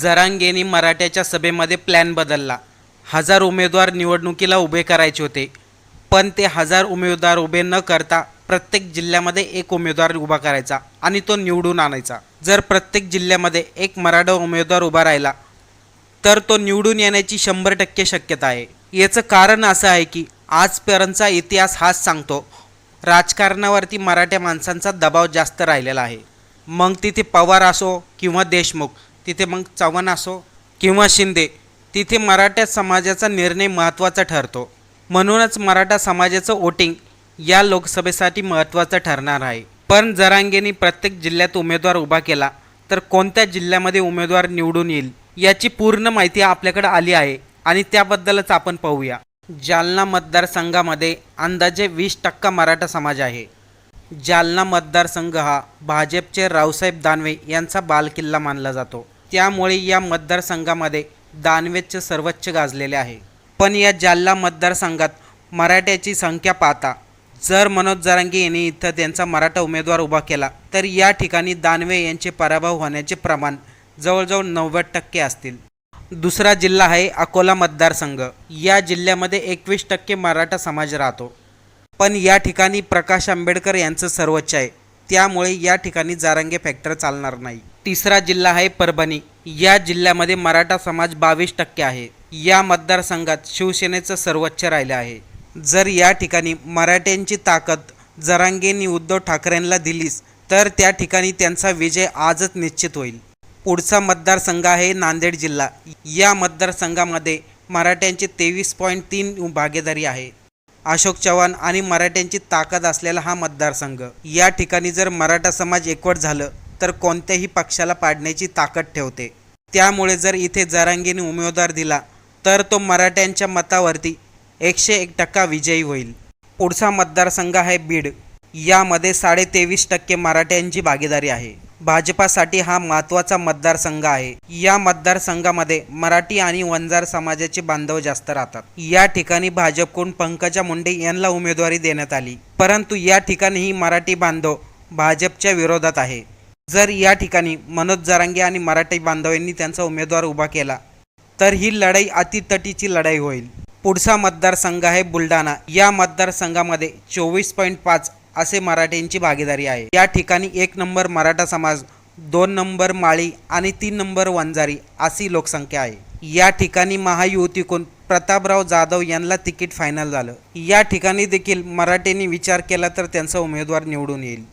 जरांगेनी मराठ्याच्या सभेमध्ये प्लॅन बदलला. हजार उमेदवार निवडणुकीला उभे करायचे होते. पण ते हजार उमेदवार उभे न करता प्रत्येक जिल्ह्यामध्ये एक उमेदवार उभा करायचा आणि तो निवडून आणायचा. जर प्रत्येक जिल्ह्यामध्ये एक मराठा उमेदवार उभा राहिला तर तो निवडून येण्याची शंभर टक्के शक्यता आहे. याचं कारण असं आहे की आजपर्यंतचा इतिहास हाच सांगतो राजकारणावरती मराठ्या माणसांचा दबाव जास्त राहिलेला आहे. मग तिथे पवार असो किंवा देशमुख तिथे मग चव्हाण असो किंवा शिंदे तिथे मराठा समाजाचा निर्णय महत्त्वाचा ठरतो. म्हणूनच मराठा समाजाचं वोटिंग या लोकसभेसाठी महत्त्वाचं ठरणार आहे. पण जरांगेनी प्रत्येक जिल्ह्यात उमेदवार उभा केला तर कोणत्या जिल्ह्यामध्ये उमेदवार निवडून येईल याची पूर्ण माहिती आपल्याकडे आली आहे आणि त्याबद्दलच आपण पाहूया. जालना मतदारसंघामध्ये अंदाजे वीस टक्का मराठा समाज आहे. जालना मतदारसंघ हा भाजपचे रावसाहेब दानवे यांचा बालकिल्ला मानला जातो. त्यामुळे या मतदारसंघामध्ये दानवेचे सर्वोच्च गाजलेले आहे. पण या जालना मतदारसंघात मराठ्याची संख्या पाहता जर मनोज जरांगे यांनी इथं त्यांचा मराठा उमेदवार उभा केला तर या ठिकाणी दानवे यांचे पराभव होण्याचे प्रमाण जवळजवळ नव्वद टक्के असतील. दुसरा जिल्हा आहे अकोला मतदारसंघ. या जिल्ह्यामध्ये एकवीस टक्के मराठा समाज राहतो. पण या ठिकाणी प्रकाश आंबेडकर यांचं सर्वोच्च आहे. त्यामुळे या ठिकाणी जारांगे फॅक्टर चालणार नाही. तिसरा जिल्हा आहे परभणी. या जिल्ह्यामध्ये मराठा समाज बावीस टक्के आहे. या मतदारसंघात शिवसेनेचं सर्वोच्च राहिलं आहे. जर या ठिकाणी मराठ्यांची ताकद जरांगेंनी उद्धव ठाकरेंना दिलीच तर त्या ठिकाणी त्यांचा विजय आजच निश्चित होईल. पुढचा मतदारसंघ आहे नांदेड जिल्हा. या मतदारसंघामध्ये मराठ्यांची तेवीस पॉईंट तीन भागीदारी आहे. अशोक चव्हाण आणि मराठ्यांची ताकद असलेला हा मतदारसंघ. या ठिकाणी जर मराठा समाज एकवट झालं तर कोणत्याही पक्षाला पाडण्याची ताकद ठेवते. त्यामुळे जर इथे जरांगीने उमेदवार दिला तर तो मराठ्यांच्या मतावरती एकशे एक टक्का विजयी होईल. पुढचा मतदारसंघ आहे बीड. यामध्ये साडेतेवीस टक्के मराठ्यांची भागीदारी आहे. भाजपासाठी हा महत्त्वाचा मतदारसंघ आहे. या मतदारसंघामध्ये मराठी आणि वंजार समाजाचे बांधव जास्त राहतात. या ठिकाणी भाजपकडून पंकजा मुंडे यांना उमेदवारी देण्यात आली. परंतु या ठिकाणीही मराठी बांधव भाजपच्या विरोधात आहे. जर या ठिकाणी मनोज जरांगे आणि मराठी बांधव यांनी त्यांचा उमेदवार उभा केला तर ही लढाई अतितटीची लढाई होईल. पुढचा मतदारसंघ आहे बुलढाणा. या मतदारसंघामध्ये चोवीस पॉईंट पाच असे मराठ्यांची भागीदारी आहे. या ठिकाणी एक नंबर मराठा समाज दोन नंबर माळी आणि तीन नंबर वंजारी अशी लोकसंख्या आहे. या ठिकाणी महायुतीकडून प्रतापराव जाधव यांना तिकीट फायनल झालं. या ठिकाणी देखील मराठ्यांनी विचार केला तर त्यांचा उमेदवार निवडून येईल.